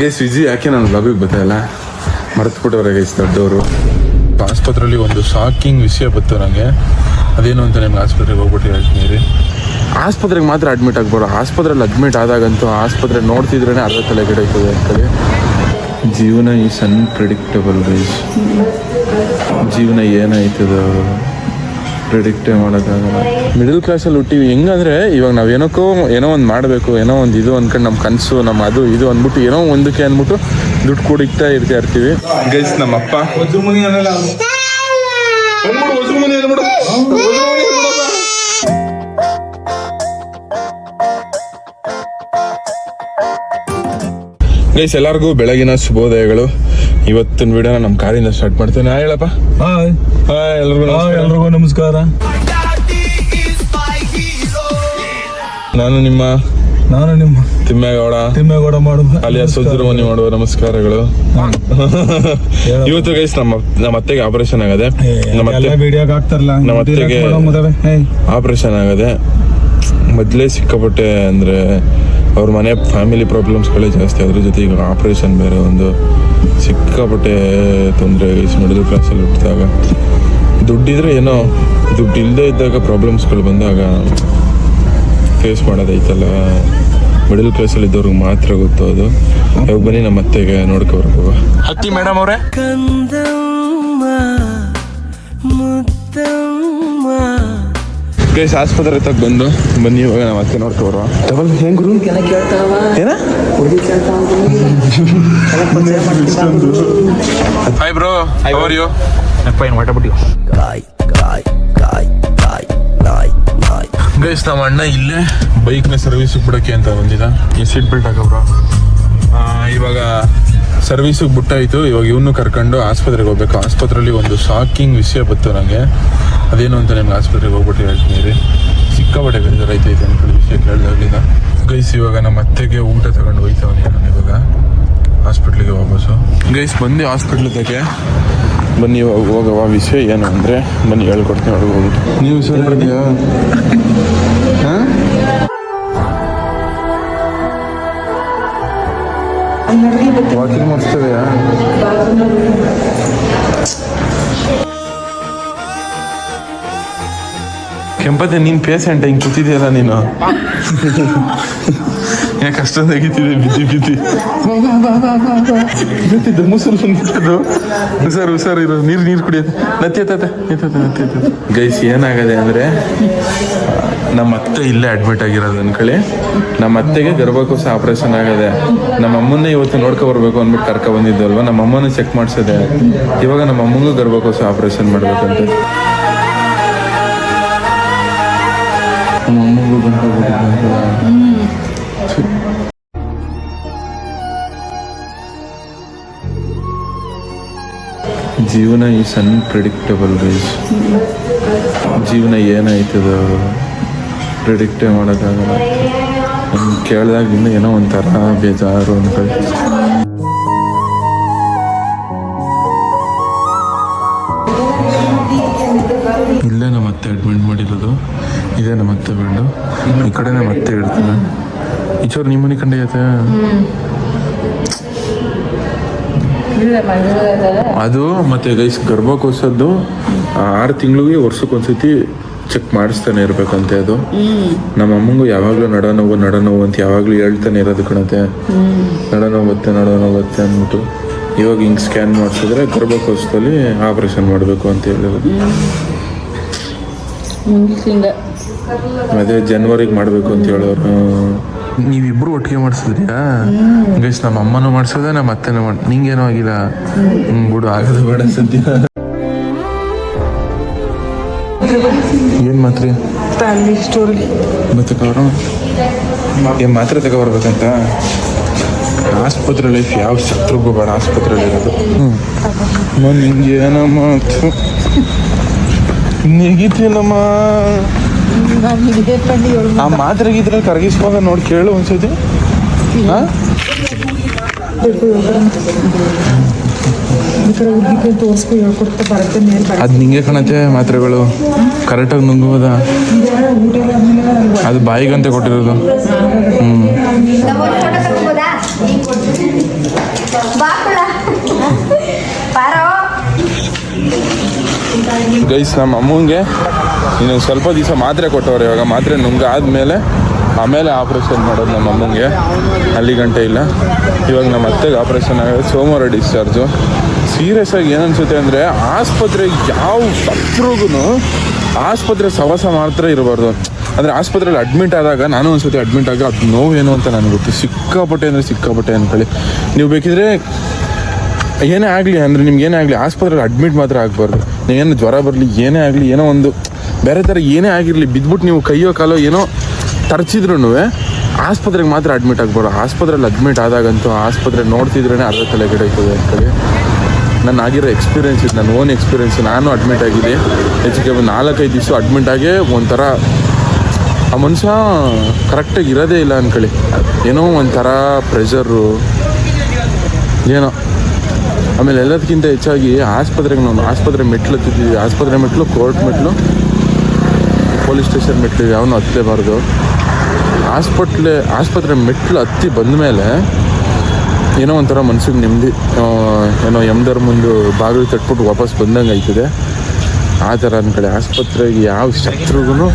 Guys Viji ಯಾಕೆ ನಾನು ಬ್ಲಾಗಿಗೆ ಮರೆತು ಮರೆತುಬಿಟ್ಟವ್ರೆ ಗೈಸ್ ದೊಡ್ಡವರು. ಆಸ್ಪತ್ರೆಯಲ್ಲಿ ಒಂದು ಶಾಕಿಂಗ್ ವಿಷಯ ಬಂತು ನನಗೆ ಅದೇನು ಅಂತ ನಿಮ್ಗೆ ಆಸ್ಪತ್ರೆಗೆ ಹೋಗ್ಬಿಟ್ಟು ಹೇಳ್ತೀನಿ ರೀ ಆಸ್ಪತ್ರೆಗೆ ಮಾತ್ರ ಅಡ್ಮಿಟ್ ಆಗ್ಬೋದು? ಆಸ್ಪತ್ರೆಯಲ್ಲಿ ಅಡ್ಮಿಟ್ ಆದಾಗಂತೂ ಆಸ್ಪತ್ರೆ ನೋಡ್ತಿದ್ರೇ ಅರ್ಧ ತಲೆ ಅಂತ ಅಂತೇಳಿ. ಜೀವನ ಈಸ್ ಅನ್ಪ್ರಿಡಿಕ್ಟಬಲ್ ಗೈಸ್ ಜೀವನ ಏನಾಯ್ತದ? ಪ್ರಿಡಿಕ್ಟೇ ಮಾಡೋಕ್ಕಾಗಲ್ಲ. ಮಿಡಲ್ ಕ್ಲಾಸಲ್ಲಿ ಹುಟ್ಟಿವಿ. ಹೆಂಗಂದ್ರೆ ಇವಾಗ ನಾವು ಏನಕ್ಕೋ ಏನೋ ಒಂದು ಮಾಡಬೇಕು ಏನೋ ಒಂದು ಇದು ಅಂದ್ಕೊಂಡು ನಮ್ಮ ಕನಸು ನಮ್ಮ ಅದು ಇದು ಅಂದ್ಬಿಟ್ಟು ಏನೋ ಒಂದಕ್ಕೆ ಅಂದ್ಬಿಟ್ಟು ದುಡ್ಡು ಕೂಡಿಕ್ತಾ ಇರ್ತಾ ಇರ್ತೀವಿ. ಗೈಸ್ ನಮ್ಮಪ್ಪ. ಗೈಸ್ ಎಲ್ಲರಿಗೂ ಬೆಳಗಿನ ಶುಭೋದಯಗಳು. ಇವತ್ತಿನ ವಿಡಿಯೋನ ನಮ್ಮ ಕಾರಿಂದ ಸ್ಟಾರ್ಟ್ ಮಾಡ್ತೇನೆ. ಹಾ ಹೇಳಪ್ಪ ಹಾಯ್. ಹಾಯ್ ಎಲ್ರಿಗೂ ಹಾಯ್ ನಮಸ್ಕಾರ. ಎಲ್ರಿಗೂ ನಮಸ್ಕಾರ. ನಾನು ನಿಮ್ಮ ನಾನು ನಿಮ್ಮ ತಿಮ್ಮೇಗೌಡ. ತಿಮ್ಮೇಗೌಡ ಮಾಡುವ. ಅಲಿಯಾ ಸುಜ್ರಮಣಿ ಮಾಡುವ ನಮಸ್ಕಾರಗಳು. ಇವತ್ತು ಗೈಸ್ ನಮ್ಮ ನಮ್ಮ ಅತ್ತೆಗೆ ಆಪರೇಷನ್ ಆಗದೆ ನಮ್ಮ ಅತ್ತೆ ವಿಡಿಯೋಗೆ ಆಗ್ತಾರಲ್ಲ ನಮ್ಮ ಅತ್ತೆಗೆ-. ಹೇಯ್. ಆಪರೇಷನ್ ಆಗದೆ ಮೊದಲೇ ಸಿಕ್ಕಾಪಟ್ಟೆ ಅಂದರೆ ಅವ್ರ ಮನೆ ಫ್ಯಾಮಿಲಿ ಪ್ರಾಬ್ಲಮ್ಸ್ಗಳೇ ಜಾಸ್ತಿ. ಅದ್ರ ಜೊತೆ ಈಗ ಆಪ್ರೇಷನ್ ಬೇರೆ ಒಂದು ಸಿಕ್ಕಾಪಟ್ಟೆ ತೊಂದರೆ ಮಿಡಲ್ ಕ್ಲಾಸಲ್ಲಿ ಹುಟ್ಟಿದಾಗ. ದುಡ್ಡಿದ್ರೆ ಏನೋ ದುಡ್ಡು ಇಲ್ಲದೆ ಇದ್ದಾಗ ಪ್ರಾಬ್ಲಮ್ಸ್ಗಳು ಬಂದಾಗ ಫೇಸ್ ಮಾಡೋದೈತಲ್ಲ ಮಿಡಲ್ ಕ್ಲಾಸಲ್ಲಿ ಇದ್ದವ್ರಿಗೆ ಮಾತ್ರ ಗೊತ್ತು ಅದು. ಇವಾಗ ಬನ್ನಿ ನಮ್ಮ ಅತ್ತೆಗೆ ನೋಡ್ಕೊಬರ್ಬೇಕು. ಹತ್ತಿ ಮೇಡಮ್ ಅವರೇ? ಗೈಸ್ ಆಸ್ಪತ್ರೆ ತಗ ಬಂದು ಬನ್ನಿ ಇವಾಗ ನಾವು ಅತ್ತೆ ನೋಡ್ಕೊಬರುವ. ಡಬಲ್ ಹೆಂಗ್ ಗುರು? ಏನ? Hi bro how are you guys ನಮ್ಮ ಅಣ್ಣ ಇಲ್ಲೇ ಬೈಕ್ನ ಸರ್ವಿಸಿಗೆ ಬಿಡಕ್ಕೆ ಅಂತ ಬಂದಿದ್ದ ಈ ಸೀಟ್ ಬೆಲ್ಟ್ ಹಾಕಬ್ರೋ ಇವಾಗ ಸರ್ವಿಸಿಗೆ ಬಿಟ್ಟಾಯಿತು. ಇವಾಗ ಇವನು ಕರ್ಕೊಂಡು ಆಸ್ಪತ್ರೆಗೆ ಹೋಗ್ಬೇಕು. ಆಸ್ಪತ್ರೆಯಲ್ಲಿ ಒಂದು ಶಾಕಿಂಗ್ ವಿಷಯ ಬಂತು ನನಗೆ ಅದೇನು ಅಂತ ನಿಮ್ಗೆ ಆಸ್ಪತ್ರೆಗೆ ಹೋಗ್ಬಿಟ್ಟು ಹೇಳ್ತೀನಿ ರೀ ಸಿಕ್ಕಾಪಟ್ಟೆ ರೈತ ಐತೆ ಅಂತ ವಿಷಯ ಕೇಳಿದಾಗಲಿಲ್ಲ ಗೈಸ್ ಇವಾಗ ನಮ್ಮ ಅತ್ತೆಗೆ ಊಟ ತಗೊಂಡು ಹೋಯ್ತವನಿ ನಾನು ಇವಾಗ ಹಾಸ್ಪಿಟ್ಲಿಗೆ ವಾಪಸ್ಸು ಗೈಸ್ ಬಂದು ಹಾಸ್ಪಿಟ್ಲ್ ತಗೆ ಬನ್ನಿ ಹೋಗುವ ಹೋಗವ ವಿಷಯ ಏನು ಅಂದರೆ ಬನ್ನಿ ಹೇಳ್ಕೊಡ್ತೀನಿ ಒಳಗೆ ಹೋಗ್ಬಿಟ್ಟು. ನೀವು ಸರ್ ಬರ್ತೀಯಾ ಹಾಂ? ವಾಕಿಂಗ್ ಮಾಡಿಸ್ತೇವೆಯಾ ಕೆಂಪತ್ತೆ ನೀನ್ ಪೇಸೆಂಟ್ ಹಿಂಗ್ ಕೂತಿದ್ಯಲ್ಲ ನೀನು? ಯಾಕೆ ಅಷ್ಟೊಂದು ತೆಗಿತಿದೆ ಬಿದ್ದಿ ಬಿದ್ದಿ. ಗೊತ್ತಿದ್ದ ಮುಸುರು ನಿಂತದ್ದು. ಹುಷಾರು ಹುಷಾರು ಇರೋ ನೀರು ನೀರು ಕುಡಿಯೋದು ನತ್ತಿ ಎತ್ತತೆ ಎತ್ತತೆ ನತ್ತಿ ಎತ್ತತೆ ಗೈಸ್ ಏನಾಗದೆ ಅಂದ್ರೆ ನಮ್ಮ ಅತ್ತೆ ಇಲ್ಲೇ ಅಡ್ಮಿಟ್ ಆಗಿರೋದು ಅನ್ಕೊಳ್ಳಿ. ನಮ್ಮ ಅತ್ತೆಗೆ ಗರ್ಭಕೋಶ ಆಪರೇಷನ್ ಆಗದೆ ನಮ್ಮ ಅಮ್ಮನ್ನೇ ಇವತ್ತು ನೋಡ್ಕೊ ಬರ್ಬೇಕು ಅಂದ್ಬಿಟ್ಟು ಕರ್ಕೊ ಬಂದಿದ್ದಲ್ವಾ ನಮ್ಮ ಅಮ್ಮನ ಚೆಕ್ ಮಾಡ್ಸದೆ ಇವಾಗ ನಮ್ಮ ಅಮ್ಮಂಗೂ ಗರ್ಭಕೋಶ ಆಪರೇಷನ್ ಮಾಡ್ಬೇಕಂತೆ. ನಮ್ಮ ಅಮ್ಮಂಗೂ ಗಂಟು ಜೀವನ ಈಸ್ ಅನ್ಪ್ರಿಡಿಕ್ಟಬಲ್ ಬೇಸ್ ಜೀವನ ಏನಾಯ್ತದ? ಪ್ರಿಡಿಕ್ಟೇ ಮಾಡೋಕ್ಕಾಗಲ್ಲ. ನಮ್ಗೆ ಇನ್ನೂ ಏನೋ ಒಂಥರ ಬೇಜಾರು ಅಂತ ಇಲ್ಲೇ ನಮ್ಮ ಅತ್ತೆ ಅಡ್ಮಿಟ್ ಮಾಡಿರೋದು. ಇದೇ ಮತ್ತೆ ಬಿಡು. ಈ ಕಡೆನೇ ಮತ್ತೆ ಇಡ್ತಾನೆ ನಿಮ್ಮ ಮನೆ ಕಂಡೆ ಐತೆ ಅದು ಮತ್ತೆ ಗೈಸ್ ಗರ್ಭಕೋಶದ್ದು ಆರು ತಿಂಗಳಿಗೆ ವರ್ಷಕ್ಕೊಂದ್ಸತಿ ಚೆಕ್ ಮಾಡಿಸ್ತಾನೆ ಇರ್ಬೇಕಂತೆ ಅದು. ನಮ್ಮ ಅಮ್ಮಂಗೂ ಯಾವಾಗಲೂ ನಡ ನೋವು ಅಂತ ಯಾವಾಗಲೂ ಹೇಳ್ತಾನೆ ಇರೋದು ಕಣತೆ. ನಡನೋವು ಬತ್ತೆ ನಡನೋವು ಬತ್ತೆ ಅಂದ್ಬಿಟ್ಟು ಇವಾಗ ಹಿಂಗೆ ಸ್ಕ್ಯಾನ್ ಮಾಡಿಸಿದ್ರೆ ಗರ್ಭಕೋಶದಲ್ಲಿ ಆಪರೇಷನ್ ಮಾಡಬೇಕು ಅಂತ ಹೇಳಿರೋದು ಅದೇ ಜನವರಿಗೆ ಮಾಡಬೇಕು ಅಂತ ಹೇಳೋರು. ನೀವಿಬ್ರು ಒಟ್ಟಿಗೆ ಮಾಡಿಸಿದ್ರಿಯಾ? ಗೈಸ್ ನಮ್ಮ ಅಮ್ಮನೂ ಮಾಡಿಸೋದೆ ನಮ್ಮ ಅತ್ತೆನೂ ಮಾಡಿ ನಿಂಗೇನೂ ಆಗಿಲ್ಲ. ಬಿಡು ಆಗದು ಬೇಡ ಸದ್ಯ. ಏನ್ ಮಾತ್ರ? ಸ್ಟೋರಿ ಮತ್ತೆ ಕವರು? ಏನ್ ಮಾತ್ರೆ ತಗೊಬರ್ಬೇಕಂತ? ಆಸ್ಪತ್ರೆ ಲೈಫ್ ಯಾವ ಶತ್ರುಗೂ ಬೇಡ ಆಸ್ಪತ್ರೆಯಲ್ಲಿ ಇರೋದು. ಹ್ಮ್. ನಿಂಗೆ ಏನಮ್ಮ ಮಾತು? ನೆಗಿತೀನಮ್ಮ. ಆ ಮಾತ್ರೆ ಇದ್ರಲ್ಲಿ ಕರಗಿಸುವಾಗ ನೋಡಿ ಕೇಳು ಒಂದ್ಸತಿ. ಅದ್ ಅದು ನಿಂಗೆ ಕಣತೆ ಮಾತ್ರೆಗಳು. ಕರೆಕ್ಟಾಗಿ ನುಂಗುವುದ? ಅದು ಬಾಯಿಗಂತೆ ಕೊಟ್ಟಿರೋದು. ಹ್ಞೂ ಗೈಸ್ ನಮ್ಮ ಅಮ್ಮಂಗೆ ಇನ್ನೊಂದು ಸ್ವಲ್ಪ ದಿವಸ ಮಾತ್ರೆ ಕೊಟ್ಟವ್ರೆ, ಇವಾಗ ಮಾತ್ರೆ ನುಂಗಾದ್ಮೇಲೆ ಆಮೇಲೆ ಆಪ್ರೇಷನ್ ಮಾಡೋದು ನಮ್ಮ ಅಮ್ಮಂಗೆ. ಅಲ್ಲಿ ಗಂಟೆ ಇಲ್ಲ. ಇವಾಗ ನಮ್ಮ ಅತ್ತೆಗೆ ಆಪ್ರೇಷನ್ ಆಗೋದು. ಸೋಮವಾರ ಡಿಸ್ಚಾರ್ಜು ಸೀರಿಯಸ್ ಆಗಿ ಏನನ್ಸುತ್ತೆ ಅಂದರೆ, ಆಸ್ಪತ್ರೆ ಯಾವ ಸತ್ರಿಗೂ ಆಸ್ಪತ್ರೆ ಸವಸ ಮಾತ್ರ ಇರಬಾರ್ದು. ಅಂದರೆ ಆಸ್ಪತ್ರೆಯಲ್ಲಿ ಅಡ್ಮಿಟ್ ಆದಾಗ ನಾನು ಒಂದ್ಸತಿ ಅಡ್ಮಿಟ್ ಆಗ ಅದು ಏನು ಅಂತ ನನಗೆ ಗೊತ್ತು. ಸಿಕ್ಕಾಪಟ್ಟೆ ಅಂದರೆ ಸಿಕ್ಕಾಪಟ್ಟೆ ಅನ್ಕೊಳ್ಳಿ. ನೀವು ಬೇಕಿದ್ರೆ ಏನೇ ಆಗಲಿ, ಅಂದರೆ ನಿಮ್ಗೆ ಏನೇ ಆಗಲಿ ಆಸ್ಪತ್ರೆಯಲ್ಲಿ ಅಡ್ಮಿಟ್ ಮಾತ್ರ ಆಗಬಾರ್ದು. ನೀವೇನು ಜ್ವರ ಬರಲಿ, ಏನೇ ಆಗಲಿ, ಏನೋ ಒಂದು ಬೇರೆ ಥರ ಏನೇ ಆಗಿರಲಿ ಬಿದ್ಬಿಟ್ಟು ನೀವು ಕೈಯೋ ಕಾಲೋ ಏನೋ ತರ್ಚಿದ್ರು ಆಸ್ಪತ್ರೆಗೆ ಮಾತ್ರ ಅಡ್ಮಿಟ್ ಆಗ್ಬೋದು ಆಸ್ಪತ್ರೆಯಲ್ಲಿ ಅಡ್ಮಿಟ್ ಆದಾಗಂತೂ ಆಸ್ಪತ್ರೆ ನೋಡ್ತಿದ್ರೇ ಅರ್ಧ ತಲೆ ಅಂತ ಅಂತೇಳಿ ನನ್ನ ಆಗಿರೋ ಎಕ್ಸ್ಪೀರಿಯೆನ್ಸ್ ಇದು ನನ್ನ ಓನ್ ಎಕ್ಸ್ಪೀರಿಯೆನ್ಸ್ ನಾನು ಅಡ್ಮಿಟ್ ಆಗಿದೆ ಹೆಚ್ಚಿಗೆ ಒಂದು ನಾಲ್ಕೈದು ದಿವಸ ಅಡ್ಮಿಟ್ ಆಗೇ ಒಂಥರ ಆ ಮನುಷ್ಯ ಕರೆಕ್ಟಾಗಿ ಇರೋದೇ ಇಲ್ಲ ಅಂದ್ಕೊಳ್ಳಿ ಏನೋ ಒಂಥರ ಪ್ರೆಷರು ಏನೋ. ಆಮೇಲೆ ಎಲ್ಲದಕ್ಕಿಂತ ಹೆಚ್ಚಾಗಿ ಆಸ್ಪತ್ರೆಗೆ ನಾನು ಆಸ್ಪತ್ರೆ ಮೆಟ್ಲು ಹತ್ತಿದ್ದೀವಿ ಆಸ್ಪತ್ರೆ ಮೆಟ್ಲು ಕೋರ್ಟ್ ಮೆಟ್ಲು. ಪೊಲೀಸ್ ಸ್ಟೇಷನ್ ಮೆಟ್ಲು ಯಾವನು ಹತ್ತಲೇಬಾರ್ದು ಹಾಸ್ಪಿಟ್ಲೆ ಆಸ್ಪತ್ರೆ ಮೆಟ್ಲು ಹತ್ತಿ ಬಂದ ಮೇಲೆ ಏನೋ ಒಂಥರ ಮನ್ಸಿಗೆ ನೆಮ್ಮದಿ ಏನೋ ಎಮ್ದರ್ ಮುಂದೆ ಬಾಗಿಲು ತಟ್ಬಿಟ್ಟು ವಾಪಸ್ ಬಂದಂಗೆ ಆಯ್ತದೆ. ಆ ಥರ ಅಂದ್ಕೊಳ್ಳಿ ಆಸ್ಪತ್ರೆಗೆ ಯಾವ ಶತ್ರುಗೂ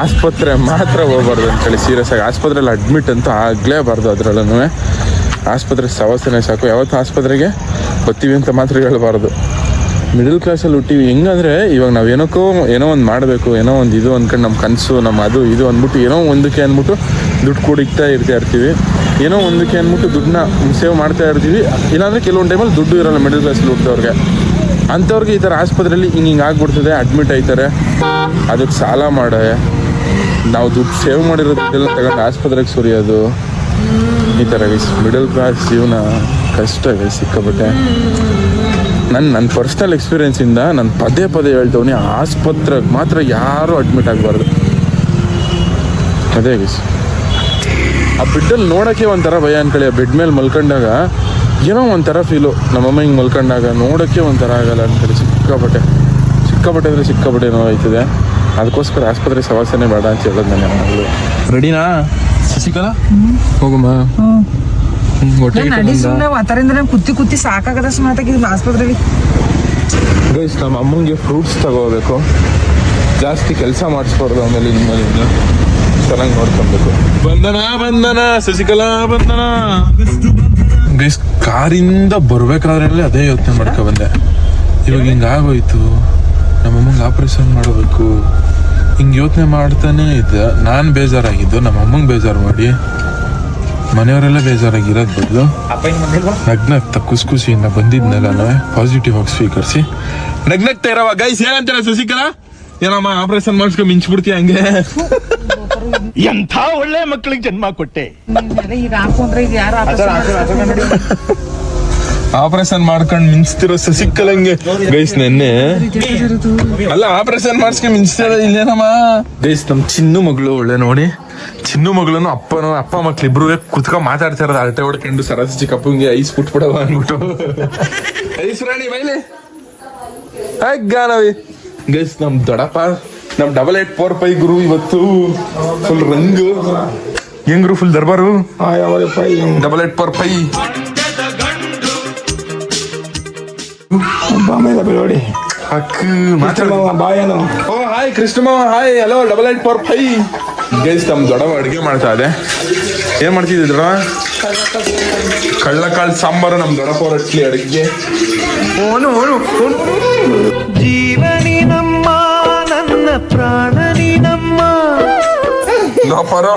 ಆಸ್ಪತ್ರೆ ಮಾತ್ರ ಹೋಗ್ಬಾರ್ದು ಅಂದ್ಕೊಳ್ಳಿ ಸೀರಿಯಸ್ ಆಗಿ. ಆಸ್ಪತ್ರೆಯಲ್ಲಿ ಅಡ್ಮಿಟ್ ಅಂತ ಆಗಲೇಬಾರ್ದು ಅದರಲ್ಲೂ ಆಸ್ಪತ್ರೆ ಸವಸನೆ ಸಾಕು. ಯಾವತ್ತು ಆಸ್ಪತ್ರೆಗೆ ಬರ್ತೀವಿ ಅಂತ ಮಾತ್ರ ಹೇಳಬಾರ್ದು. ಮಿಡಲ್ ಕ್ಲಾಸಲ್ಲಿ ಹುಟ್ಟಿವಿ. ಹೆಂಗಂದ್ರೆ ಇವಾಗ ನಾವು ಏನಕ್ಕೋ ಏನೋ ಒಂದು ಮಾಡಬೇಕು, ಏನೋ ಒಂದು ಇದು ಅಂದ್ಕೊಂಡು ನಮ್ಮ ಕನಸು ನಮ್ಮ ಅದು ಇದು ಅಂದ್ಬಿಟ್ಟು ಏನೋ ಒಂದಕ್ಕೆ ಅಂದ್ಬಿಟ್ಟು ದುಡ್ಡು ಕೂಡಿಕ್ತಾ ಇರ್ತಾ ಇರ್ತೀವಿ. ಏನೋ ಒಂದಕ್ಕೆ ಅಂದ್ಬಿಟ್ಟು ದುಡ್ಡನ್ನ ಸೇವ್ ಮಾಡ್ತಾ ಇರ್ತೀವಿ. ಇಲ್ಲಾಂದರೆ ಕೆಲವೊಂದು ಟೈಮಲ್ಲಿ ದುಡ್ಡು ಇರಲ್ಲ ಮಿಡಲ್ ಕ್ಲಾಸಲ್ಲಿ ಹುಟ್ಟಿದವ್ರಿಗೆ. ಅಂಥವ್ರಿಗೆ ಈ ಥರ ಆಸ್ಪತ್ರೆಯಲ್ಲಿ ಹಿಂಗೆ ಹಿಂಗೆ ಆಗ್ಬಿಡ್ತದೆ ಅಡ್ಮಿಟ್ ಆಯ್ತಾರೆ. ಅದಕ್ಕೆ ಸಾಲ ಮಾಡೇ. ನಾವು ದುಡ್ಡು ಸೇವ್ ಮಾಡಿರೋ ದುಡ್ಡೆಲ್ಲ ತಗೊಂಡು ಆಸ್ಪತ್ರೆಗೆ ಸುರಿಯೋದು. ಈ ಥರ ಮಿಡಲ್ ಕ್ಲಾಸ್ ಜೀವನ ಕಷ್ಟ ಗೈಸ್ ನನ್ನ ನನ್ನ ಪರ್ಸ್ನಲ್ ಎಕ್ಸ್ಪೀರಿಯೆನ್ಸಿಂದ ನಾನು ಪದೇ ಪದೇ ಹೇಳ್ತವನಿ ಆಸ್ಪತ್ರೆಗೆ ಮಾತ್ರ ಯಾರೂ ಅಡ್ಮಿಟ್ ಆಗಬಾರ್ದು. ಅದೇ ಗೀಸ್ ಆ ಬೆಡ್ಡಲ್ಲಿ ನೋಡೋಕ್ಕೆ ಒಂಥರ ಭಯ ಅನ್ಕೊಳ್ಳಿ ಆ ಬೆಡ್ ಮೇಲೆ ಮಲ್ಕೊಂಡಾಗ ಏನೋ ಒಂಥರ ಫೀಲು ನಮ್ಮಮ್ಮ ಹಿಂಗೆ ಮಲ್ಕೊಂಡಾಗ ನೋಡೋಕ್ಕೆ ಒಂಥರ ಆಗಲ್ಲ ಅನ್ಕೊಳ್ಳಿ ಸಿಕ್ಕಾಪಟ್ಟೆ. ಸಿಕ್ಕಾಪಟ್ಟೆ ಅಂದರೆ ಸಿಕ್ಕಾಪಟ್ಟೆ ನೋವಾಯ್ತದೆ ಅದಕ್ಕೋಸ್ಕರ ಆಸ್ಪತ್ರೆ ಸವಾಸನೆ ಬೇಡ ಅಂತ ಹೇಳೋದು ನಾನು ರೆಡಿನಾ ಶಶಿಕಲಾ? ಹೋಗಮ್ಮ. ನಡಿ? ಸುಮ್ಮನೆ ಮಾತಾರಿಂದ ಕುತ್ತಿ ಕುತ್ತಿ ಸಾಕಾಗದ ಸುಮ್ಮನೆ ಆಸ್ಪತ್ರೆಲಿ. ಗೈಸ್ ನಮ್ಮ ಅಮ್ಮಂಗೆ ಫ್ರೂಟ್ಸ್ ತಗೋಬೇಕು. ಜಾಸ್ತಿ ಕೆಲಸ ಮಾಡಿಸ್ಬಾರ್ದು ಆಮೇಲೆ ನಿಮ್ಮಲ್ಲಿಂದ ಚೆನ್ನಾಗಿ ನೋಡ್ಕೊಬೇಕು. ಬಂದನ ಬಂದನ ಶಶಿಕಲಾ ಬಂದನ ಗೈಸ್ ಕಾರಿಂದ ಬರ್ಬೇಕಾದ್ರೆ ಅದೇ ಯೋಚನೆ ಮಾಡ್ಕೊ ಬಂದೆ. ಇವಾಗ ಹಿಂಗಾಗೋಯ್ತು ನಮ್ಮಮ್ಮಂಗೆ ಆಪರೇಷನ್ ಮಾಡಬೇಕು. ಹಿಂಗೆ ಯೋಚನೆ ಮಾಡ್ತಾನೆ ಇದ್ದ. ನಾನು ಬೇಜಾರಾಗಿದ್ದು ನಮ್ಮ ಅಮ್ಮಂಗೆ ಬೇಜಾರು ಮಾಡಿ. ಮನೆಯವರೆಲ್ಲ ಬೇಜಾರಾಗಿರೋದು ಬದಲು ನಗ್ನಗ್ತಾ ಖುಷಿ ಖುಷಿಯಿಂದ ಬಂದಿದ್ನೆಲ್ಲ ಪಾಸಿಟಿವ್ ಆಗಿ ಸ್ವೀಕರಿಸಿ. ನಗ್ನಗ್ತಾ ಇರವ ಗೈಸ್ ಏನಂತೀರ ಶಶಿಕಲಾ? ಏನಮ್ಮ ಆಪರೇಷನ್ ಮಾಡಿಸ್ಕೊಂಡು ಮಿಂಚ್ಬಿಡ್ತೀಯ ಹಂಗೆ? ಎಂಥ ಒಳ್ಳೆ ಮಕ್ಕಳಿಗೆ ಜನ್ಮ ಕೊಟ್ಟೆ. ಆಪರೇಷನ್ ಮಾಡ್ಕೊಂಡು ಮಿಂಚ್ತಿರೋ ಸಸಿಕ್ಕಲಂಗೆ ಗೈಸ್ ನೆನ್ನೆ ಅಲ್ಲ ಆಪರೇಷನ್ ಮಾಡಿಸ್ಕೊಂಡು ಮಿಂಚ್ತಿರೋ ಇಲ್ಲೇನಮ್ಮ? ಗೈಸ್ ನಮ್ ಚಿನ್ನು ಮಗಳು ಒಳ್ಳೆ ನೋಡಿ. ಚಿನ್ನು ಮಗಳನ್ನು ಅಪ್ಪನು ಅಪ್ಪ ಮಕ್ಳು ಇಬ್ರು ಕುತ್ಕೊಂಡ್ ಮಾತಾಡ್ತಾ ಇರೋದು ಅಳತೆ ಹೊಡ್ಕೊಂಡು ಸರಸ್ ಚಿಕ್ಕಪ್ಪಂಗೆ ಐಸ್ ಬಿಟ್ಬಿಡವ ಅನ್ಬಿಟ್ಟು ಐಸ್ ರಾಣಿ ಬೈಲೆ. ಗಾನವಿ ಗೈಸ್ ನಮ್ ದೊಡಪ್ಪ ನಮ್ ಡಬಲ್ ಏಟ್ ಫೋರ್ ಪೈ ಗುರು ಇವತ್ತು ಫುಲ್ ರಂಗು. ಹೆಂಗ್ರು ಫುಲ್ ದರ್ಬಾರು? ಡಬಲ್ ಏಟ್ ಫೋರ್ ಪೈ ನೋಡಿ ಅಕ್ಕ ಮಾತಾಡ. ಬಾಯ್ ಓ hi Krishnamma hi hello double eight four five guys ನಮ್ ದೊಡವ ಅಡುಗೆ ಮಾಡ್ತಾ ಇದೆ. ಏನ್ ಮಾಡ್ತಿದ್ದಿ ದೊಡವ ಕಳ್ಳಕಾಳು ಸಾಂಬಾರು ನಮ್ ದೊಡಪ್ಪ ಅವ್ರ ಇಡ್ಲಿ ಅಡುಗೆ. ಓನು ಓನು ಜೀವನಿ ನಮ್ಮ ನನ್ನ ಪ್ರಾಣನಿ ನಮ್ಮ. ದೊಡಪ್ಪರು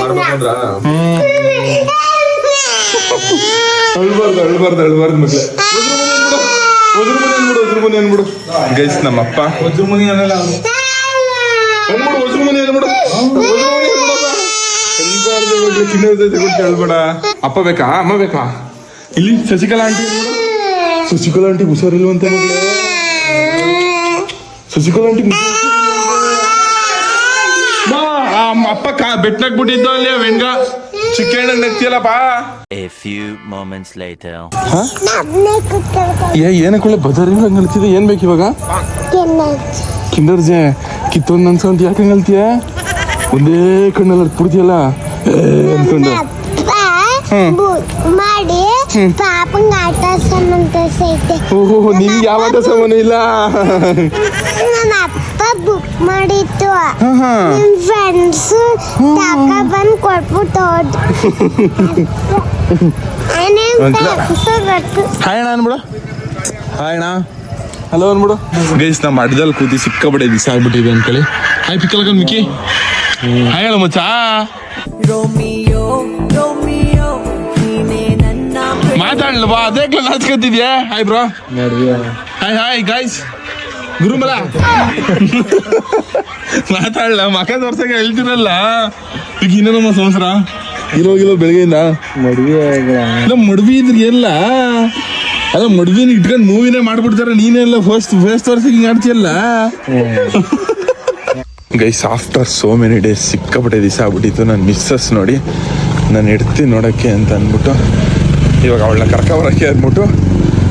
ಮಾಡ್ಬೇಕಂದ್ರ ಅಳ್ಬಾರ್ದು ಅಳ್ಬಾರ್ದು ಅಳ್ಬಾರ್ದು ಮಕ್ಳೆ ಒದ್ರ ಮನೆ ಅನ್ಬಿಡು ಒದ್ರ ಮನೆ ಅನ್ಬಿಡು ಗೈಸ್ ನಮ್ಮಪ್ಪ. ಒದ್ರ ಮನಿ ಅನ್ನಲ್ಲ ಅನ್ಬಿಡು ಒದ್ರ ಮನೆ ಅನ್ಬಿಡು ಒದ್ರ ಮನೆ ಅನ್ಬಿಡಪ್ಪ ಅಳ್ಬಾರ್ದು ಅಳ್ಬೇಡ ಅಪ್ಪ ಬೇಕಾ? ಅಮ್ಮ ಬೇಕಾ? ಇಲ್ಲಿ ಶಶಿಕಲಾ ಆಂಟಿ. ಶಶಿಕಲಾ ಆಂಟಿ ಹುಷಾರಿಲ್ವಂತ ಶಶಿಕಲಾ ಆಂಟಿ ಅಪ್ಪ ಕಾ ಬೆಟ್ಟನಾಗ್ಬಿಟ್ಟಿದ್ದು ಅಲ್ಲಿ ವೆಂಗ Chikkanna ನೆಕ್ತಿಯಲ್ಲಪ್ಪ A few moments later. ಏ ಏನಕ್ಕೆ ಬದರಿಂದ ಹಂಗೆ ಅಳ್ತಿದೆ ಏನ್ ಬೇಕು ಇವಾಗ? ಕಿಂಡರ್ ಜೆ ಕಿತ್ತೊಂದು ಅಂತ ಯಾಕೆ ಹಂಗಲ್ತೀಯ ಒಂದೇ ಕಣ್ಣಲ್ಲಿ ಅರ್ತ್ಬಿಡ್ತೀಯಲ್ಲ ಏ ಅನ್ಕೊಂಡು. ಮಾಡಿ ಪಾಪಂಗ ಆಟ ಸಾಮಾನು ಸೈತೆ. ಓಹೋ ನಿನ್ಗೆ ಯಾವ ಸಂಬಂಧ ಇಲ್ಲ. ನನ್ನ ಅಪ್ಪ ಬುಕ್ ಮಾಡಿತ್ತು. ನಿಮ್ಮ. ನಿಮ್ ಫ್ರೆಂಡ್ಸ್ ತಾಕ ಬಂದು ಕೊಟ್ಬಿಟ್ಟು ಹೋದ್. ಹಾಯ್ ಅಣ್ಣ ಅನ್ಬಿಡು. ಹಾಯ್ ಅಣ್ಣ. ಹಲೋ ಅನ್ಬಿಡು. ಗೈಸ್ ನಮ್ಮ ಅಡ್ಡದಲ್ಲಿ ಕೂತಿ ಸಿಕ್ಕಾಬಡೆ ದಿವಸ ಆಗ್ಬಿಟ್ಟಿದೆ ಅಂತೇಳಿ ಹಾಯ್ ಪಿಕ್ಕಲ್ಕನ್ ಮಿಕ್ಕಿ ಹಾಯ್ ಹೇಳ ಮಚ್ಚ. ಮಾತಾಡ್ಲವಾ ಅದೇ ನಾಚ್ಕೊತಿದ್ಯಾ? Hi bro hi hi guys ಗುರುಮಲ. ಮಾತಾಡ್ಲ ಮಕ ತೋರ್ಸಕ್ಕೆ ಹೇಳ್ತಿರಲ್ಲ. ಈಗ ಇನ್ನೇನಮ್ಮ ಸಂವತ್ಸರ ಇರೋ ಇರೋ ಬೆಳಗ್ಗೆಯಿಂದ. ಇಲ್ಲ ಮಡವಿ ಇದ್ರೆ ಎಲ್ಲ. ಅಲ್ಲ ಮಡಗಿನ ಇಟ್ಕೊಂಡು ಮೂವಿನೇ ಮಾಡ್ಬಿಡ್ತಾರೆ ನೀನೆಲ್ಲ ಫಸ್ಟ್ ಫಸ್ಟ್ ವರ್ಷ ಹಿಂಗೆ ಆಡ್ತಿಯಲ್ಲ? Guys after so many days ಸಿಕ್ಕಾಪಟ್ಟೆ ದಿವಸ ಆಗ್ಬಿಟ್ಟಿತ್ತು. ನನ್ನ ಮಿಸ್ಸಸ್ ನೋಡಿ ನಾನು ಇಡ್ತೀನಿ ನೋಡೋಕ್ಕೆ ಅಂತ ಅಂದ್ಬಿಟ್ಟು ಇವಾಗ ಅವಳನ್ನ ಕರ್ಕೊಬರೋಕ್ಕೆ ಅಂದ್ಬಿಟ್ಟು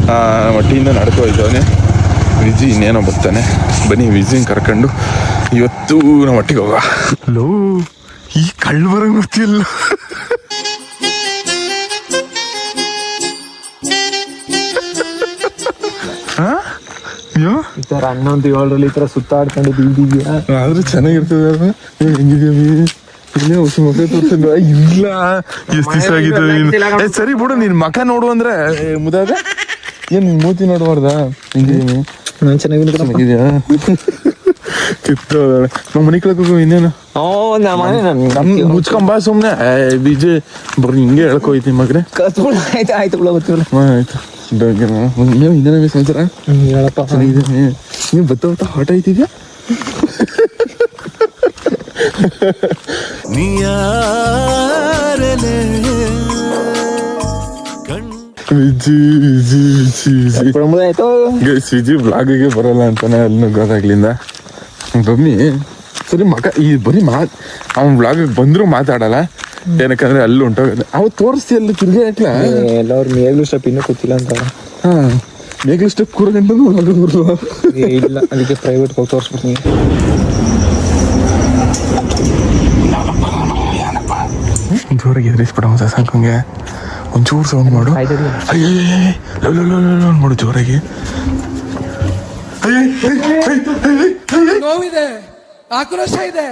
ನಮ್ಮ ಒಟ್ಟಿಯಿಂದ ನಡ್ಕೊ ಹೋಯ್ತವನೆ ವಿಜಿ ಇನ್ನೇನೋ ಬರ್ತಾನೆ. ಬನ್ನಿ ವಿಜಿನ ಕರ್ಕೊಂಡು ಇವತ್ತು ನಾವು ಒಟ್ಟಿಗೆ ಹೋಗ ಲೋ ಈ ಕಳ್ಳು ಬರಂಗೆ ಗೊತ್ತಿಲ್ಲ. ಈ ತರ ಹನ್ನೊಂದು ಏಳರಲ್ಲಿ ಈ ತರ ಸುತ್ತಾಡ್ಕೊಂಡು ಬೀದಿದ್ಯಾ ಆದ್ರೂ ಚೆನ್ನಾಗಿರ್ತದೆ ಅಲ್ವಾ? ಏ, ಹೆಂಗಿದೀವಿ ಇನ್ನೇ ಹೊಸ ಮಕ ತೋರ್ಸಿಲ್ವ ಇಲ್ಲ. ಎಷ್ಟು ದಿವಸ ಆಗಿದ್ದು ನೀನು ಏ, ಸರಿ ಬಿಡು ನಿನ್ ಮಕ ನೋಡು ಅಂದ್ರೆ ಏ, ಮುದಾದ. ಏನ್ ನಿನ್ ಮೂತಿ ನೋಡಬಾರ್ದಾ? ಹೆಂಗಿದೀನಿ ನಾನು ಚೆನ್ನಾಗಿದ್ದೀನಿ ಚೆನ್ನಾಗಿದ್ಯಾ? ಕಿತ್ತೋದಾಳೆ. ನಮ್ಮ ಮನೆ ಇನ್ನೇನು? ಓ ನನ್ ನಮ್ ಮುಚ್ಕೊಂಬ ಸುಮ್ನೆ. ಏ, ಬೀಜ. ಬರ್ರಿ ಹಿಂಗೆ ಹೇಳ್ಕೋಯ್ತಿ ಮಗ್ರೆ. ಕತ್ಬಿಡು ಆಯ್ತು ಆಯ್ತು ಬಿಡು, ಗೊತ್ತಿಲ್ಲ ಆಯ್ತು. ನೀವು ಇನ್ನೇನು ಸಂಚಾರ ಹೇಳಪ್ಪ. ಚೆನ್ನಾಗಿದೆ. ನೀವು ಬತ್ತ ಬತ್ತ ಹಾಟ್ ಆಯ್ತಿದ್ಯಾ ಜೀ ವಿಜಿ ಬ್ಲಾಗಿಗೆ ಬರಲ್ಲ ಅಂತಾನೆ ಅಲ್ಲಿ ಗೊತ್ತಾಗ್ಲಿಂದ ಬಮ್ಮಿ ಸರಿ ಮಗ ಈ ಬರೀ ಮಾತ್ ಅವ್ನ ಬ್ಲಾಗಿಗೆ ಬಂದ್ರು ಮಾತಾಡಲ್ಲ. ಏನಕ್ಕಂದ್ರೆ ಅಲ್ಲಿ ಉಂಟೋಗ ಅವ್ ತೋರಿಸ್ತಿ ಅಲ್ಲಿ ತಿರ್ಗಿ ಹಾಕ್ಲ ಎಲ್ಲವ್ರು ಮೇಗ್ಲು ಸ್ಟೆಪ್ ಇನ್ನೂ ಗೊತ್ತಿಲ್ಲ ಅಂತ ಹಾ ಮೇಗ್ಲು ಸ್ಟೆಪ್ ಕೂರ್ಕೊಂಡು ಬರುವ ಏ, ಇಲ್ಲ ಅದಕ್ಕೆ ಪ್ರೈವೇಟ್ ಹೋಗಿ ತೋರಿಸ್ಬಿಡ್ತೀನಿ ಜೋರಾಗಿ ಎದುರಿಸ್ಬಿಡ ಮಸ ಸಾಕಂಗೆ ಒಂಚೂರು ಸೌಂಡ್ ಮಾಡು ಆಯ್ತದೆ. ಮಾಡು ಜೋರಾಗಿ ನೋವಿದೆ ಆಕ್ರೋಶ ಇದೆ.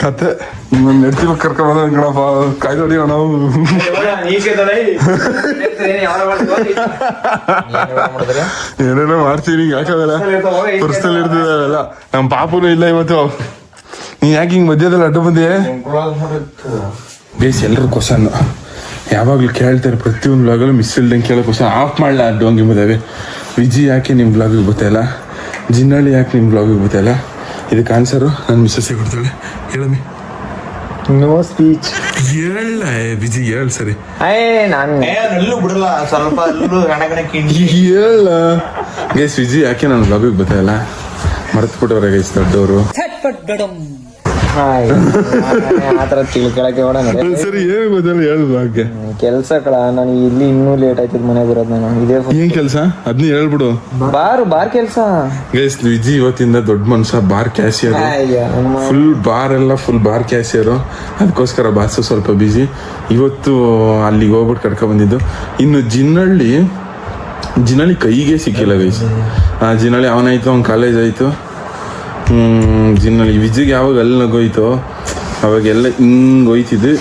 ಕತೆ. ನನ್ನ ನೆಡ್ತಿ ಕರ್ಕೊಂಡ್ ಬಂದ ಕಣಪ್ಪ. ಕಾಯ್ದೊಡಿ ನಾವು ಏನೇನೋ ಮಾಡ್ತೀನಿ ಯಾಕಾಗಲ್ಲ ಪುರ್ಸ್ತಲ್ಲಿ ಇರ್ತದೆ ಅವೆಲ್ಲ. ನಮ್ಮ ಪಾಪುನು ಇಲ್ಲ ಇವತ್ತು. ನೀ ಯಾಕೆ ಹಿಂಗ್ ಮಧ್ಯದಲ್ಲಿ ಅಡ್ಡ ಬಂದೆ ಬೇಸ್ ಎಲ್ಲರೂ ಕ್ವಶನ್. ಯಾವಾಗಲೂ ಕೇಳ್ತಾರೆ ಪ್ರತಿಯೊಂದು ಬ್ಲಾಗಲ್ಲೂ ಮಿಸ್ ಇಲ್ದಂಗೆ ಕೇಳೋ ಕ್ವಶನ್. ಆಫ್ ಮಾಡಲ ಡೋಂಗಿ ಮುದಾವೆ? ವಿಜಿ ಯಾಕೆ ನಿಮ್ಮ ವ್ಲಾಗಿಗೆ ಗೊತ್ತಾಯಿಲ್ಲ ಜಿನ್ನಳ್ಳಿ ಯಾಕೆ ನಿಮ್ಮ ವ್ಲಾಗಿಗೆ ಗೊತ್ತಾಯಿಲ್ಲ ಇದಕ್ಕೆ ಆನ್ಸರು ನನ್ನ ಮಿಸ್ಸಸ್ಸೇ ಕೊಡ್ತಾಳೆ. ಹೇಳಮ್ಮಿ. ನೋ ಸ್ಪೀಚ್ ಹೇಳ ವಿಜಿ ಹೇಳ ಸರಿ. ಎಲ್ಲೂ ಬಿಡಲ್ಲ ಸ್ವಲ್ಪ ಹೇಳ ಗೈಸ್ ವಿಜಿ ಯಾಕೆ ನನ್ನ ವ್ಲಾಗಿಗೆ ಗೊತ್ತಾಯಿಲ್ಲ ಮರೆತು ಬಿಟ್ಟವ್ರೆ ಗೈಸ್ ದೊಡ್ಡವರು. ಆ ಥರ ತಿಳ್ಕೊಳಕ್ಕೆ ಹೋಡ ಸರಿ ಏನು ಗೊತ್ತಲ್ಲ ಹೇಳು ಬ್ಲಾಗ್ಗೆ ಕೆಲಸ ಕಳ ನಾನು ಇಲ್ಲಿ ಇನ್ನೂ ಲೇಟ್ ಆಯ್ತಿದ್ ಮನೆಗೆ ಬರೋದು ನಾನು. ಇದೇ ಏನ್ ಕೆಲಸ? ಅದನ್ನ ಹೇಳ್ಬಿಡು. ಬಾರು ಬಾರ್ ಕೆಲಸ. ಗೈಸ್ ವಿಜಿ ಇವತ್ತಿಂದ ದೊಡ್ಡ ಮನುಷ್ಯ ಬಾರ್ ಕ್ಯಾಶಿಯರ್ ಫುಲ್ ಬಾರ್ ಎಲ್ಲ ಫುಲ್ ಬಾರ್ ಕ್ಯಾಶಿಯರ್ ಅದಕ್ಕೋಸ್ಕರ ಬಾಸು ಸ್ವಲ್ಪ ಬಿಜಿ ಇವತ್ತು ಅಲ್ಲಿಗೆ ಹೋಗ್ಬಿಟ್ಟು ಕರ್ಕೊ ಬಂದಿದ್ದು. ಇನ್ನು ಜಿನ್ನಳ್ಳಿ ಜಿನಳಿ ಕೈಗೆ ಸಿಕ್ಕಿಲ್ಲ ಗೈಸ್ ಆ ಜಿನಳಿ ಅವನಾಯ್ತು ಅವ್ನ ಕಾಲೇಜ್ ಆಯ್ತು. ಜಿನ್ನಳ್ಳಿ ವಿಜಿಗೆ ಯಾವಾಗ ಅಲ್ಲಿ ನಗೋಯ್ತು ಅವಾಗೆಲ್ಲ ಹಿಂಗೆ ಹೋಯ್ತಿದ್ದು.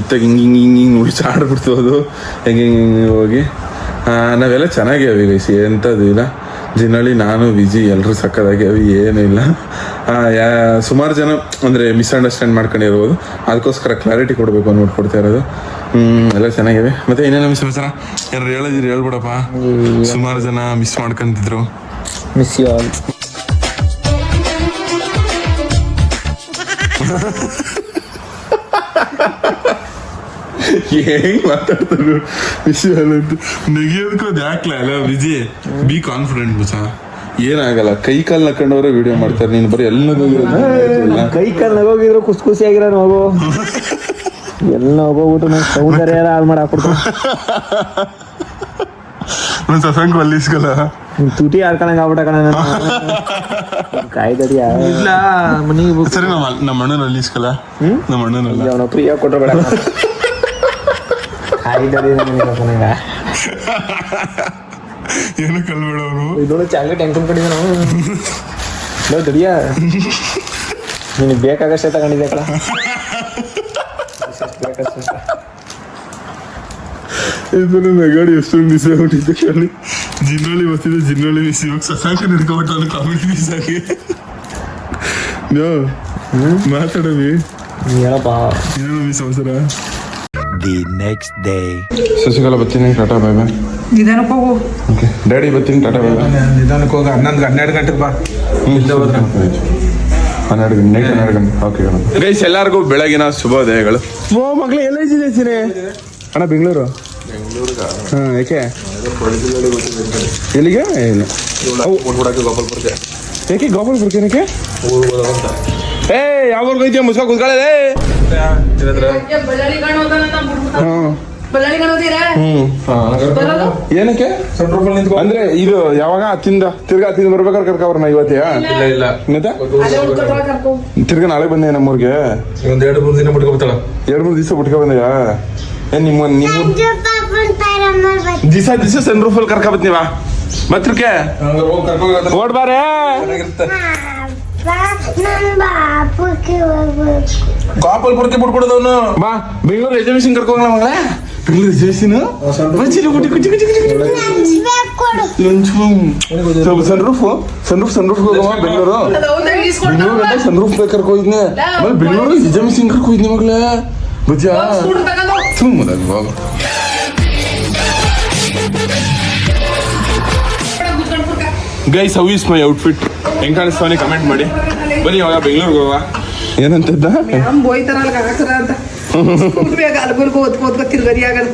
ಇತ್ತಾಗ ಹಿಂಗೆ ಹಿಂಗೆ ಹಿಂಗೆ ಹಿಂಗೆ ಉಳಿಸಿ ಆಡ್ಬಿಡ್ತು ಅದು. ಹೆಂಗೆ ಹಿಂಗೆ ಹಿಂಗೆ ಹೋಗಿ ನಾವೆಲ್ಲ ಚೆನ್ನಾಗ್ಯಾವಿ ಗೈಸ್ ಎಂಥದ್ದು ಇಲ್ಲ. ಜಿನ್ನಳ್ಳಿ ನಾನು ವಿಜಿ ಎಲ್ಲರೂ ಸಕ್ಕದಾಗ್ಯಾವಿ ಏನೂ ಇಲ್ಲ. ಯಾ ಸುಮಾರು ಜನ ಅಂದರೆ ಮಿಸ್ಅಂಡರ್ಸ್ಟ್ಯಾಂಡ್ ಮಾಡ್ಕೊಂಡಿರ್ಬೋದು ಅದಕ್ಕೋಸ್ಕರ ಕ್ಲಾರಿಟಿ ಕೊಡಬೇಕು ಅಂದ್ಬಿಟ್ಟು ನೋಡ್ಕೊಡ್ತಾ ಇರೋದು. ಎಲ್ಲ ಚೆನ್ನಾಗಿವೆ ಮತ್ತೆ ಏನೇನು ಮಿಸ್ ಸಮಾಚಾರ? ಯಾರು ಹೇಳಿದಿರಿ ಹೇಳ್ಬಿಡಪ್ಪ. ಸುಮಾರು ಜನ ಮಿಸ್ ಮಾಡ್ಕೊಂತಿದ್ರು. ಮಿಸ್ ಯು ಆಲ್ ಹೆಂಗ್ ಮಾತಾಡ್ತಾರು ವಿಷಯ ನೆಗಿಯೋದಕ್ಕೂ ಅದು ಯಾಕ್ಲ ಅಲ್ಲ ವಿಜಿ ಬಿ ಕಾನ್ಫಿಡೆಂಟ್ ಬಸ ಏನಾಗಲ್ಲ ಕೈ ಕಾಲ್ ನಕ್ಕಂಡವ್ರೆ ವಿಡಿಯೋ ಮಾಡ್ತಾರೆ. ನೀನು ಬರೀ ಎಲ್ಲ ಕೈ ಕಾಲ್ ನಗೋಗಿದ್ರು ಖುಷಿ ಖುಷಿ ಆಗಿರೋ ಎಲ್ಲ ಹೋಗ್ಬಿಟ್ಟು ನಂಗೆ ಸೌಂದರ್ಯ ಹಾಳು ಮಾಡಿ ಹಾಕ್ಬಿಡ್ತು ಒಂದ್ ಸಸಂಗ್ ಒಲ್ಲಿಸ್ಕಲ್ಲ ತುಟಿ ಆಡ್ಕೊಳಂಗ ಆಗ್ಬಿಟ್ಟ ಇಲ್ಲ ಮನಿಗೆ ಹೋಗ್ ಸರಿ ನಮ್ಮ ನಮ್ಮ ಅಣ್ಣನ ಒಲ್ಲಿಸ್ಕಲ್ಲ ನಮ್ಮ ಅವನ ಪ್ರಿಯ ಬೇಡ ಕಾಯ್ದಡಿ ನನಗ ಏನು ಕಲ್ಬೇಡ ಅವರು ಇದೊಳ ಚಾಕ್ಲೇಟ್ ಹೆಂಗ್ ನಾವು? ಲೋ ದಡಿಯ? ನಿನಗೆ ಬೇಕಾಗಷ್ಟೇ ತಗೊಂಡಿದ್ದೆ ಕಣ. ಇದನ್ನು ನಗಾಡಿ ಎಷ್ಟೊಂದು ದಿವಸ ಹೊಟ್ಟಿದ್ದೆ ಕಣಿ. ಜಿನ್ನಳ್ಳಿ ಬರ್ತಿದ್ದೆ ಜಿನ್ನಳ್ಳಿ ಮಿಸ್ ಇವಾಗ ಸಸಾಂಕ ನಿಡ್ಕೊಬಿಟ್ಟು ಕಾಮಿಡಿ ಮಿಸ್ ಆಗಿ ನೋ ಮಾತಾಡವಿ ಏನಪ್ಪ ಏನೋ ಮಿಸ್ ಅವಸರ ದಿ ನೆಕ್ಸ್ಟ್ ಡೇ ಶಶಿಕಲಾ ಬರ್ತೀನಿ ಟಾಟಾ ಬಾಯ್ ಬಾಯ್. ನಿಧಾನಕ್ಕೆ ಹೋಗು. ಓಕೆ ಡ್ಯಾಡಿ ಬರ್ತೀನಿ ಟಾಟಾ ಬಾಯ್ ಬಾಯ್. ನಿಧಾನಕ್ಕೆ ಹೋಗ ಹನ್ನೊಂದು ಹನ್ನೆರಡು ಗಂಟೆಗೆ ಬಾ. ಹನ್ನೆರಡು ಗಂಟೆ ನೈಟ್ ಹನ್ನೆರಡು ಗಂಟೆ. ಓಕೆ ಗೈಸ್ ಎಲ್ಲರಿಗೂ ಬೆಳಗಿನ ಶುಭೋದಯಗಳು. ಓ ಮಗಳು ಎಲ್ಲ ಇದ್ದೀನಿ ಅಣ್ಣ ಬೆಂಗಳೂರು? ಹಾಂ ಯಾಕೆ? ಎಲ್ಲಿಗೆ? ಇಲ್ಲ ಯಾಕೆ ಗೋಪಾಲ್ಪುರಕ್ಕೆ ಏನಕ್ಕೆ? ಏ ಯಾವಾಗ ಐತಿಯ ಮುಸ್ಕ ಕುತ್ಕೊಳ್ಳೇ ಹಾಂ. ಏನಕ್ಕೆ? ಅಂದ್ರೆ ಇದು ಯಾವಾಗ ತಿಂದ ತಿರ್ಗಾ ತಿಂದ ಬರ್ಬೇಕಾದ್ರೆ ಕರ್ಕವ್ರನ್ನ ಇವತ್ತೇ? ಇಲ್ಲ ಇಲ್ಲ. ತಿರ್ಗಾ ನಾಳೆ ಬಂದೆ ನಮ್ಮೂರ್ಗೆ ಒಂದ್ ಎರಡು ಮೂರು ದಿನ ಬಿಟ್ಕೊಬಿಡ್ತಾಳ ಎರಡು ಮೂರು ದಿವಸ ಬಿಟ್ಕೊ ಬಂದೆಯ ಏನ್ ನಿಮ್ಮ ನಿಮ್ಮ ದಿಸ ದಿವಸ ಸನ್ ರೂಫಲ್ಲಿ ಕರ್ಕ ಬತ್ತೀವ ಮತ್ರಕ್ಕೆ ಓಡ್ಬಾರೆ ನನ್ ಕಾಪಲ್ ಬಾ ಬೆಂಗಳೂರು ರಿಸರ್ವೇಶನ್ ಕರ್ಕೋಂಗ್ಲ ಮಗಳ. ಬೆಂಗಳೂರು ರಿಸರ್ವೇಶನ್ ಲಂಚ್ಬ್ಯಾಗ್ ಕೊಡು. Sun roof sun roof sun roof ಹೋಗಮ್ಮ ಬೆಂಗಳೂರು. ಬೆಂಗಳೂರು ಅಂತ ಸನ್ ರೂಫ್ ಕರ್ಕೊ ಹೋಗಿದ್ನೆ ಆಮೇಲೆ ಬೆಂಗಳೂರು ರಿಸರ್ವೇಶನ್ ಕರ್ಕೊ ಹೋಗಿದ್ನೆ ಮಗಳೇ. ಬಜ್ಜಾ? ಸುಮ್ಮನೆ guys how is my outfit ಹೆಂಗ್ ಕಾಣಿಸ್ತಾವನಿ ಕಮೆಂಟ್ ಮಾಡಿ. ಬನ್ನಿ ಇವಾಗ ಬೆಂಗಳೂರಿಗೆ ಹೋಗುವ. ಏನಂತಿದ್ದ? ನಮ್ ಬೋಯ್ತಾರಲ್ಲ ಕಾಕರ ಅಂತ. ಅಲ್ಗುರ್ಗು ಓದ್ಕೋ ಓದ್ಕೋ ತಿರ್ಗರಿ ಆಗಲ್ಲ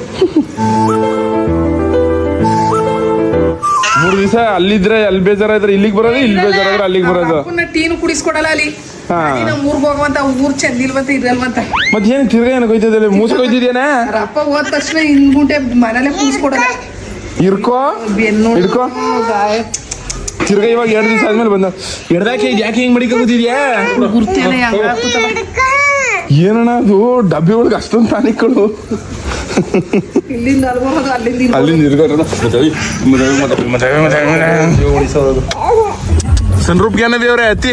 ಮೂರು ದಿವಸ ಅಲ್ಲಿದ್ರೆ ಅಲ್ಲಿ ಬೇಜಾರಾದ್ರೆ ಇಲ್ಲಿಗೆ ಬರೋದು ಇಲ್ಲಿ ಬೇಜಾರಾದ್ರೆ ಅಲ್ಲಿಗೆ ಬರೋದು. ಟೀನು ಕುಡಿಸ್ಕೊಡಲ್ಲ ಅಲ್ಲಿ. ಊರ್ಗ್ ಹೋಗುವಂತ ಊರ್ ಚಂದಿಲ್ವಂತ ಇರಲ್ವಂತ. ಮತ್ತೆ ಏನು ತಿರ್ಗಾ ಏನಕ್ಕೆ ಹೋಯ್ತದೆ ಮೂಸ ಹೋಯ್ತಿದ್ಯಾನೆ? ಅಪ್ಪ ಹೋದ ತಕ್ಷಣ ಹಿಂಗ್ ಗುಂಟೆ ಮನೇಲೆ ಕೂಸ್ಕೊಡಲ್ಲ. ಇರ್ಕೋ ಹಿಡ್ಕೊ. ಗಾಯ ತಿರ್ಗಾ ಇವಾಗ ಎರಡು ದಿವಸ ಆದ್ಮೇಲೆ ಬಂದ. ಎಡ್ದಾಕೆ ಯಾಕೆ ಹಿಂಗ್ ಮಡಿಕ ಕೂತಿದ್ಯಾ? ಗುರ್ತೇನೆ ಹಂಗ ಕೂತವ? ಏನಣ್ಣ ಅದು? ಡಬ್ಬಿ ಒಳಗೆ ಅಷ್ಟೊಂದು ಟಾನಿಕ್ಗಳು ಇಲ್ಲಿಂದ ಅಲ್ಗೋದು ಅಲ್ಲಿಂದ ಇಲ್ಲಿ ಅಲ್ಲಿಂದ ಇರ್ಕೋಣ ಸಣ್ಣ ರೂಪ್ ಏನದಿ ಅವ್ರೆ ಅತ್ತಿ.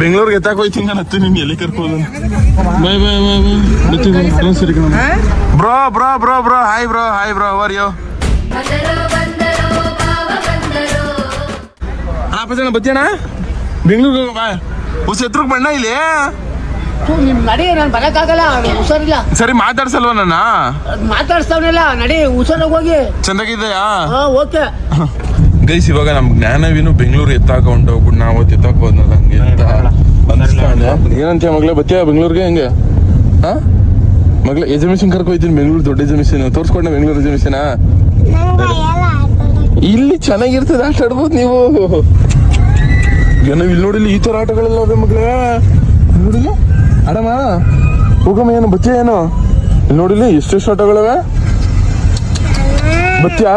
ಬೆಂಗಳೂರಿಗೆ ಎತ್ತಾಕ ಹೋಯ್ತೀನಿ ನಾನು ಹತ್ತಿ ನಿನ್ ಎಲ್ಲಿ ಕರ್ಕೋದು ಬಾಯ್ ಬಾಯ್ ಬಾಯ್ ಬಾಯ್ ಸರಿ bro bro bro bro hi bro hi bro how are you ಅಣ್ಣ ಜನ ಬತ್ತಿಯಣ್ಣ ಬೆಂಗಳೂರಿಗೆ ಬಾ. ಹೊಸ ಎತ್ರಕ್ಕೆ ಬಣ್ಣ ಇಲ್ಲಿ. ನಿಮ್ ನಡಿ ನಾನು ಬರಕ್ಕಾಗಲ್ಲ ಹುಷಾರಿಲ್ಲ. ಸರಿ ಮಾತಾಡ್ಸಲ್ವ ನನ್ನ? ಮಾತಾಡ್ಸ್ತಾವನಿಲ್ಲ ನಡಿ ಹುಷಾರಾಗಿ ಹೋಗಿ. ಚಂದಾಗಿದ್ದೆಯಾ? ಹಾ ಓಕೆ. ಗೈಸ್ ಇವಾಗ ನಮ್ ಜ್ಞಾನವೇನು ಬೆಂಗಳೂರು ಎತ್ತಾಕ ಹೊಂಟೋಗ್ಬಿಟ್ಟು ನಾವು ಅವತ್ತು ಎತ್ತಾಕ ಹೋದ್ನಲ್ಲ ಹಂಗೆ ಅಂತ. ಏನಂತೀಯ ಮಗಳೇ ಬತ್ತೀಯ ಬೆಂಗಳೂರಿಗೆ ಹೆಂಗೆ? ಹಾ? ಮಗಳೇ ಎಜಮಿಷನ್ ಕರ್ಕೊಯ್ತೀನಿ ಬೆಂಗಳೂರು ದೊಡ್ಡ ಎಜಮಿಷನ್ ತೋರ್ಸ್ಕೊಂಡ ಬೆಂಗಳೂರು ಎಜಮಿಷನ ಇಲ್ಲಿ ಚೆನ್ನಾಗಿರ್ತದೆ ಆಟ ಆಡ್ಬೋದು ನೀವು. ಏನೋ ಇಲ್ಲಿ ನೋಡಿಲ್ಲ, ಈ ತರ ಆಟಗಳೆಲ್ಲ ಅವೆ ಮಗಳೇ ನೋಡಿಲ್ಲ? ಅಡಮ್ಮ ಹೋಗಮ್ಮ, ಏನು ಬಚ್ಚೆ ಏನು? ಇಲ್ಲಿ ನೋಡಿಲ್ಲ ಎಷ್ಟೆಷ್ಟು ಆಟಗಳವೆ? ಬತ್ತಿಯಾ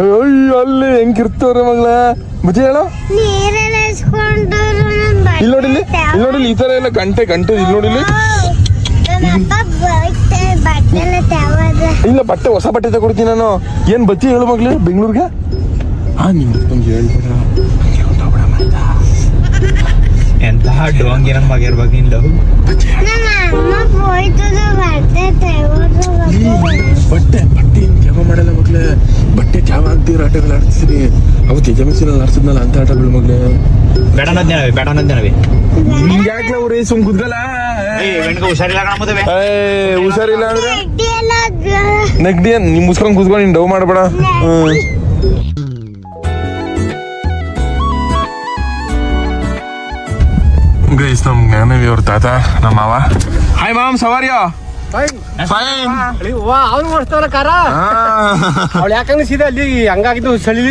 ಅಯ್ಯೋ, ಅಲ್ಲಿ ಹೆಂಗಿರ್ತವ್ರೆ ಮಗಳೇ ಬತ್ತಿ ಹೇಳ. ಇಲ್ಲಿ ನೋಡಿಲ್ಲ ಇಲ್ಲಿ ನೋಡಿಲ್ಲ, ಈ ತರ ಎಲ್ಲ ಗಂಟೆ ಗಂಟೆ ಇಲ್ಲಿ ನೋಡಿಲ್ಲ. ಇಲ್ಲ, ಬಟ್ಟೆ, ಹೊಸ ಬಟ್ಟೆ ತಗೊಡ್ತೀನಿ ನಾನು. ಏನ್ ಬತ್ತಿ ಹೇಳು ಮಗ್ಲಿ, ಬೆಂಗಳೂರಿಗೆ? ಹಾ, ನಮ್ಗೆ ಹೇಳ್ಬೇಡ. ಎಂತಹ ಡೋಂಗಿ ನಿಂದು ನಮ್ಮ ಅಮ್ಮ ಹೋಯ್ತದ ಬಟ್ಟೆ ಬಟ್ಟೆ ತ್ಯಾವ ಮಾಡಲ್ಲ ಮಗ್ಲೆ. ಬಟ್ಟೆ ಜಾವ ಅಂತೀರ ಆಟಗಳು ಆಡ್ತಿದ್ದೀನಿ ಅವು ಯಜಮಿಸಿನಲ್ಲಿ ಆಡ್ಸಿದ್ನಲ್ಲ ಅಂತ ಆಟಗಳು ಮಗ್ಲೆ. ಬೇಡ ಅನ್ನೋದೇನವಿ ಬೇಡ ಹಿಂಗೆ ಯಾಕ್ಲ ಅವ್ರಿ ಸುಮ್ ಕುದ್ಗಲ್ಲ ಹುಷಾರಿಲ್ಲ ಕಾಣಬೋದವೆ ಏ ಹುಷಾರಿಲ್ಲ ಅಂದ್ರೆ? ನೆಗ್ಡಿ ನಿಮ್ ಮುಸ್ಕೊಂಡ್ ಕುತ್ಕೊಂಡು ನೀನ್ ಡವ್ ಮಾಡಬೇಡ. ಹ್ಮ್. ಗೈಸ್ ನಮ್ ಜ್ಞಾನವಿ ಅವ್ರ ತಾತ ನಮ್ಮ ಮಾವ ಹಾಯ್ ಮಾಮ್ ಸವಾರಿಯೋ ಫೈನ್ ಅವ್ನು ಕಾರ? ಅವಳು ಯಾಕಂದ್ರೆ ಸೀದಾ ಅಲ್ಲಿ ಹಂಗಾಗಿದ್ದು ಮುಸುಡಿ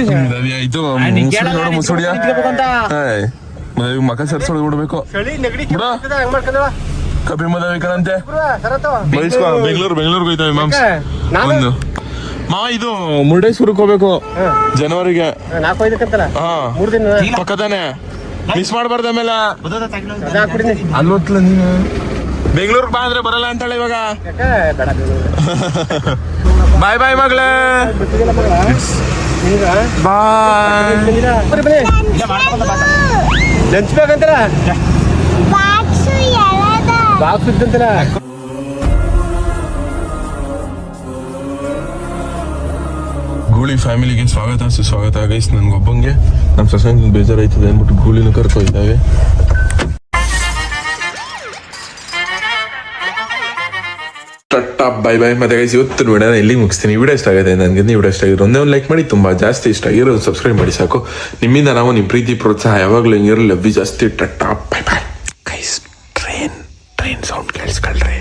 ನೋಡು ಮುಸುಡಿಯ. ಏಯ್, ಮಕ ಸರ್ಸೋದು ಬಿಡ್ಬೇಕು. ಬಿಡ. ಕಬ್ಬಿ ಮದುವೆ ಕಣಂತೆ. ಬಯಸ್ಕೊ ಬೆಂಗಳೂರು. ಬೆಂಗಳೂರಿಗೆ ಹೋಯ್ತಾವೆ ಮಾಮ್ಸ್. ನಾನು? ಒಂದು. ಮಾವ ಇದು ಮುರುಡೇಶ್ವರಕ್ಕೆ ಹೋಗ್ಬೇಕು. ಜನವರಿಗೆ. ನಾಲ್ಕು ಐದಕ್ಕಂತಲ್ಲ? ಹಾ. ಮೂರು ದಿನ. ಪಕ್ಕದಾನೆ. ಮಿಸ್ ಮಾಡಬಾರ್ದು ಆಮೇಲೆ. ಅಲ್ವತ್ತಲ್ಲ ನೀನು? ಬೆಂಗಳೂರಿಗೆ ಬಾ ಅಂದ್ರೆ ಬರಲ್ಲ ಅಂತಾಳೆ ಇವಾಗ. ಬಾಯ್ ಬಾಯ್ ಮಗಳೇ. ಬಾಯ್ ಲಂಚ್ ಬೇಕಂತಾರ ಬಾಕ್ಸು ಬಾಕ್ಸ್ ಇದ್ದಂತಾರ? ಗೂಳಿ ಫ್ಯಾಮಿಲಿಗೆ ಸ್ವಾಗತ. ಸುಸ್ವಾಗತ ಗೈಸ್ ನನ್ಗೊಬ್ಬಂಗೆ. ನಮ್ಮ ಸಸಂಗ್ ಬೇಜಾರಾಯ್ತದೆ ಅಂದ್ಬಿಟ್ಟು ಗೂಳಿನ ಟಾಪ್ ಬೈ ಬೈ ಮತ್ತೆ ಗೈಸ್ ಇವತ್ತು ವಿಡಿಯೋನ ಇಲ್ಲಿ ಮುಗಿಸ್ತೀನಿ. ವಿಡಿಯೋ ಇಷ್ಟ ಆಗಿದೆ ನನಗೆ ನೀವು ವಿಡಿಯೋ ಇಷ್ಟ ಆಗಿರೋ ಒಂದೇ ಒಂದು ಲೈಕ್ ಮಾಡಿ. ತುಂಬಾ ಜಾಸ್ತಿ ಇಷ್ಟ ಆಗಿರೋ ಸಬ್ಸ್ಕ್ರೈಬ್ ಮಾಡಿ ಸಾಕು. ನಿಮ್ಮಿಂದ ನಾವು ನಿಮ್ಮ ಪ್ರೀತಿ ಪ್ರೋತ್ಸಾಹ ಯಾವಾಗಲೂ ಹಿಂಗಿರೋ ಲವ್ವಿ ಜಾಸ್ತಿ. Top bye bye guys train train sound ಕೇಳಿಸ್ಕೊಳ್ರಿ.